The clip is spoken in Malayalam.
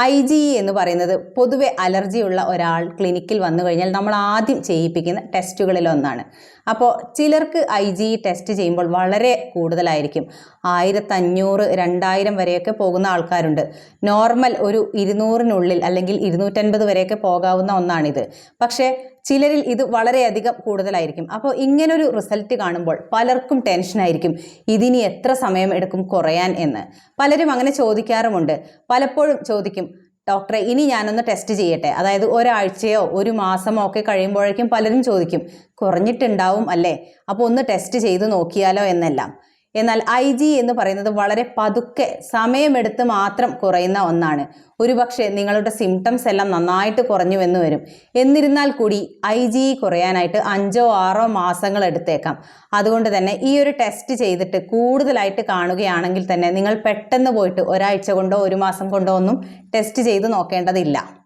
ഐ ജി ഇ എന്ന് പറയുന്നത് പൊതുവെ അലർജിയുള്ള ഒരാൾ ക്ലിനിക്കിൽ വന്നു കഴിഞ്ഞാൽ നമ്മൾ ആദ്യം ചെയ്യിപ്പിക്കുന്ന ടെസ്റ്റുകളിലൊന്നാണ് അപ്പോൾ ചിലർക്ക് ഐ ജി ഇ ടെസ്റ്റ് ചെയ്യുമ്പോൾ വളരെ കൂടുതലായിരിക്കും. ആയിരത്തഞ്ഞൂറ് രണ്ടായിരം വരെയൊക്കെ പോകുന്ന ആൾക്കാരുണ്ട്. നോർമൽ ഒരു ഇരുന്നൂറിനുള്ളിൽ അല്ലെങ്കിൽ ഇരുന്നൂറ്റൻപത് വരെയൊക്കെ പോകാവുന്ന ഒന്നാണിത്. പക്ഷേ ചിലരിൽ ഇത് വളരെയധികം കൂടുതലായിരിക്കും. അപ്പോൾ ഇങ്ങനൊരു റിസൾട്ട് കാണുമ്പോൾ പലർക്കും ടെൻഷനായിരിക്കും. ഇതിനി എത്ര സമയം എടുക്കും കുറയാൻ എന്ന്. പലരും അങ്ങനെ ചോദിക്കാറുമുണ്ട്. പലപ്പോഴും ചോദിക്കും ഡോക്ടറെ ഇനി ഞാനൊന്ന് ടെസ്റ്റ് ചെയ്യട്ടെ. അതായത് ഒരാഴ്ചയോ ഒരു മാസമോ ഒക്കെ കഴിയുമ്പോഴേക്കും പലരും ചോദിക്കും കുറഞ്ഞിട്ടുണ്ടാവും അല്ലേ? അപ്പോൾ ഒന്ന് ടെസ്റ്റ് ചെയ്ത് നോക്കിയാലോ എന്നെല്ലാം. എന്നാൽ ഐ ജി എന്ന് പറയുന്നത് വളരെ പതുക്കെ സമയമെടുത്ത് മാത്രം കുറയുന്ന ഒന്നാണ്. ഒരുപക്ഷെ നിങ്ങളുടെ സിംറ്റംസ് എല്ലാം നന്നായിട്ട് കുറഞ്ഞു എന്ന് വരും. എന്നിരുന്നാൽ കൂടി ഐ ജി കുറയാനായിട്ട് അഞ്ചോ ആറോ മാസങ്ങൾ എടുത്തേക്കാം. അതുകൊണ്ട് തന്നെ ഈ ഒരു ടെസ്റ്റ് ചെയ്തിട്ട് കൂടുതലായിട്ട് കാണുകയാണെങ്കിൽ തന്നെ നിങ്ങൾ പെട്ടെന്ന് പോയിട്ട് ഒരാഴ്ച കൊണ്ടോ ഒരു മാസം കൊണ്ടോ ഒന്നും ടെസ്റ്റ് ചെയ്ത് നോക്കേണ്ടതില്ല.